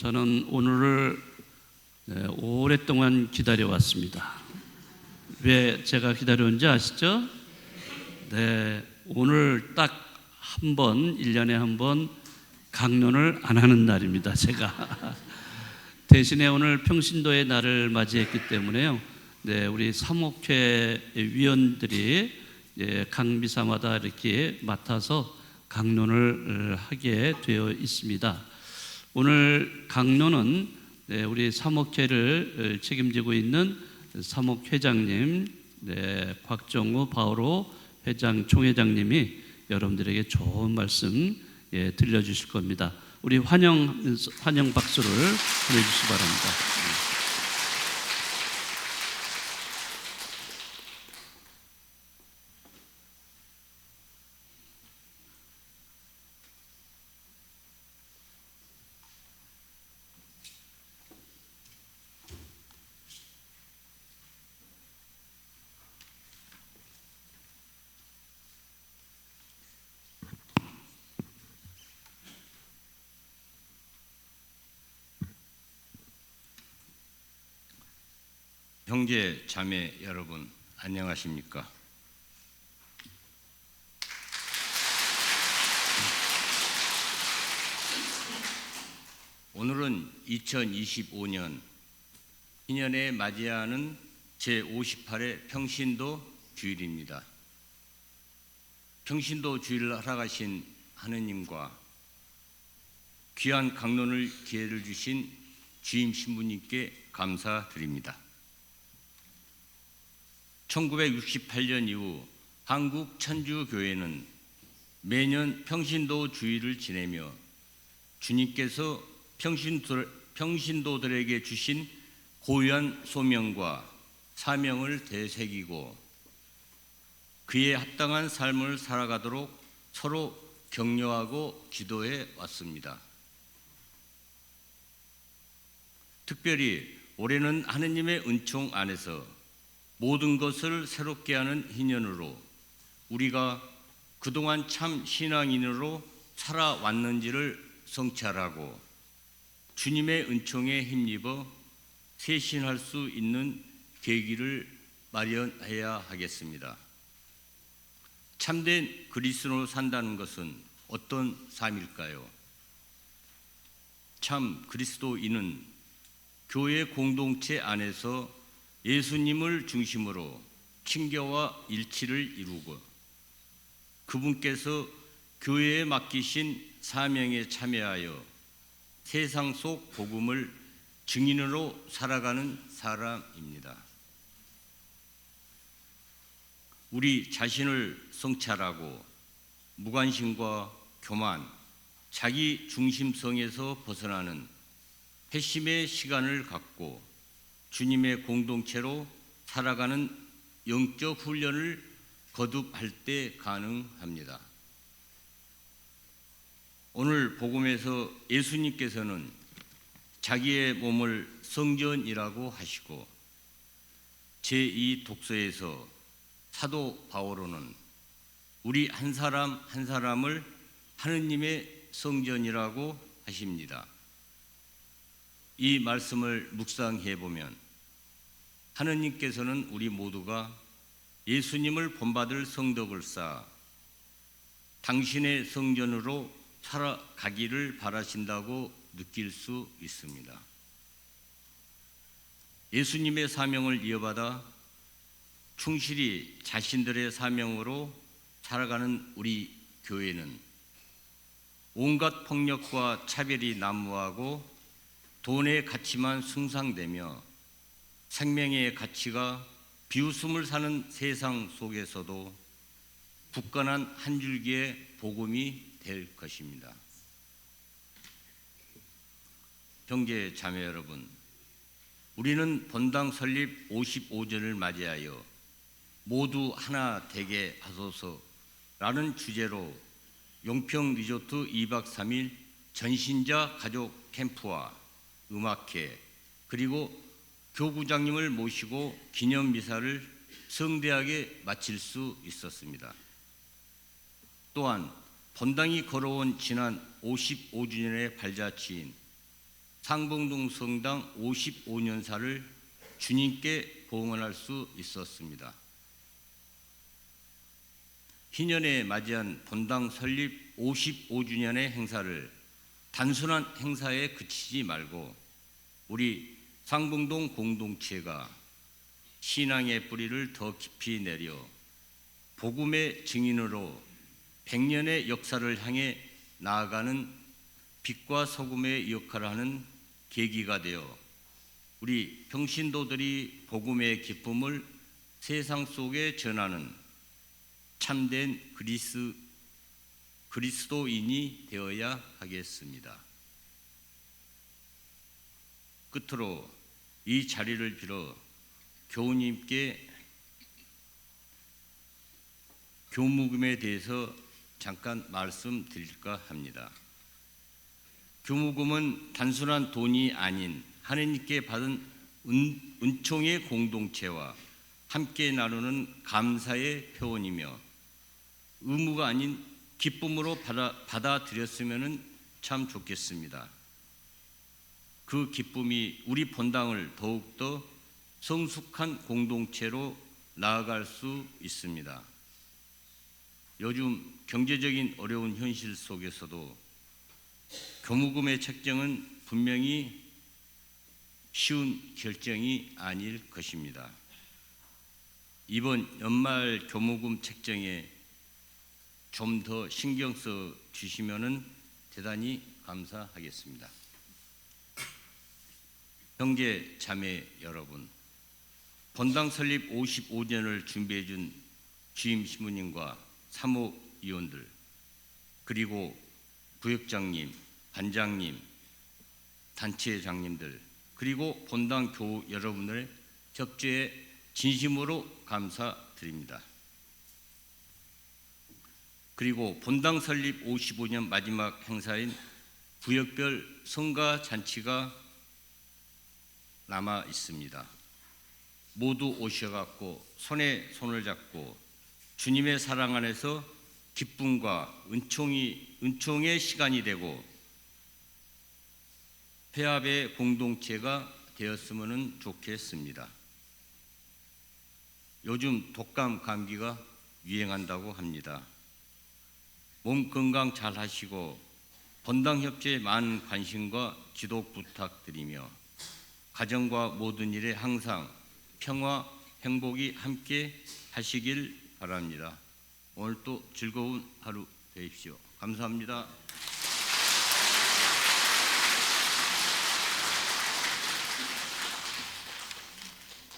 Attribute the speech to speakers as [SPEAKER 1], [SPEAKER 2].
[SPEAKER 1] 저는 오늘을 네, 오랫동안 기다려왔습니다. 왜 제가 기다려온지 아시죠? 네, 오늘 딱 한 번, 1년에 한 번 강론을 안 하는 날입니다, 제가. 대신에 오늘 평신도의 날을 맞이했기 때문에요. 네, 우리 사목회 위원들이 예, 강비사마다 이렇게 맡아서 강론을 어, 하게 되어 있습니다. 오늘 강론은 네, 우리 사목회를 어, 책임지고 있는 사목회장님 네, 곽정우 바오로 회장 총회장님이 여러분들에게 좋은 말씀 예, 들려주실 겁니다. 우리 환영 환영 박수를 보내주시기 바랍니다.
[SPEAKER 2] 형제 자매 여러분 안녕하십니까? 오늘은 2025년 희년에 맞이하는 제58회 평신도 주일입니다. 평신도 주일을 하락하신 하느님과 귀한 강론을 기회를 주신 주임 신부님께 감사드립니다. 1968년 이후 한국 천주교회는 매년 평신도 주일을 지내며 주님께서 평신도, 평신도들에게 주신 고유한 소명과 사명을 되새기고 그에 합당한 삶을 살아가도록 서로 격려하고 기도해 왔습니다. 특별히 올해는 하느님의 은총 안에서 모든 것을 새롭게 하는 희년으로 우리가 그동안 참 신앙인으로 살아왔는지를 성찰하고 주님의 은총에 힘입어 쇄신할 수 있는 계기를 마련해야 하겠습니다. 참된 그리스도로 산다는 것은 어떤 삶일까요? 참 그리스도인은 교회 공동체 안에서 예수님을 중심으로 친교와 일치를 이루고 그분께서 교회에 맡기신 사명에 참여하여 세상 속 복음을 증인으로 살아가는 사람입니다. 우리 자신을 성찰하고 무관심과 교만, 자기 중심성에서 벗어나는 회심의 시간을 갖고 주님의 공동체로 살아가는 영적 훈련을 거듭할 때 가능합니다. 오늘 복음에서 예수님께서는 자기의 몸을 성전이라고 하시고 제2 독서에서 사도 바오로는 우리 한 사람 한 사람을 하느님의 성전이라고 하십니다. 이 말씀을 묵상해 보면 하느님께서는 우리 모두가 예수님을 본받을 성덕을 쌓아 당신의 성전으로 살아가기를 바라신다고 느낄 수 있습니다. 예수님의 사명을 이어받아 충실히 자신들의 사명으로 살아가는 우리 교회는 온갖 폭력과 차별이 난무하고 돈의 가치만 숭상되며 생명의 가치가 비웃음을 사는 세상 속에서도 굳건한 한 줄기의 복음이 될 것입니다. 형제 자매 여러분, 우리는 본당 설립 55전을 맞이하여 모두 하나 되게 하소서라는 주제로 용평 리조트 2박 3일 전신자 가족 캠프와 음악회 그리고 교구장님을 모시고 기념 미사를 성대하게 마칠 수 있었습니다. 또한 본당이 걸어온 지난 55주년의 발자취인 상봉동 성당 55년사를 주님께 봉헌할 수 있었습니다. 희년에 맞이한 본당 설립 55주년의 행사를 단순한 행사에 그치지 말고 우리 상봉동 공동체가 신앙의 뿌리를 더 깊이 내려 복음의 증인으로 100년의 역사를 향해 나아가는 빛과 소금의 역할을 하는 계기가 되어 우리 평신도들이 복음의 기쁨을 세상 속에 전하는 참된 그리스 그리스도인이 되어야 하겠습니다. 끝으로 이 자리를 빌어 교우님께 교무금에 대해서 잠깐 말씀드릴까 합니다. 교무금은 단순한 돈이 아닌 하느님께 받은 은, 은총의 공동체와 함께 나누는 감사의 표현이며 의무가 아닌 기쁨으로 받아, 받아들였으면 참 좋겠습니다. 그 기쁨이 우리 본당을 더욱더 성숙한 공동체로 나아갈 수 있습니다. 요즘 경제적인 어려운 현실 속에서도 교무금의 책정은 분명히 쉬운 결정이 아닐 것입니다. 이번 연말 교무금 책정에 좀 더 신경 써 주시면은 대단히 감사하겠습니다. 형제 자매 여러분, 본당 설립 55년을 준비해 준 주임 신부님과 사무 위원들 그리고 부역장님, 반장님, 단체장님들 그리고 본당 교우 여러분을 적재에 진심으로 감사드립니다. 그리고 본당 설립 55년 마지막 행사인 구역별 성가 잔치가 남아 있습니다. 모두 오셔갖고 손에 손을 잡고 주님의 사랑 안에서 기쁨과 은총이 은총의 시간이 되고 회합의 공동체가 되었으면 좋겠습니다. 요즘 독감 감기가 유행한다고 합니다. 몸 건강 잘 하시고 본당 협조에 많은 관심과 지도 부탁드리며 가정과 모든 일에 항상 평화, 행복이 함께 하시길 바랍니다. 오늘도 즐거운 하루 되십시오. 감사합니다.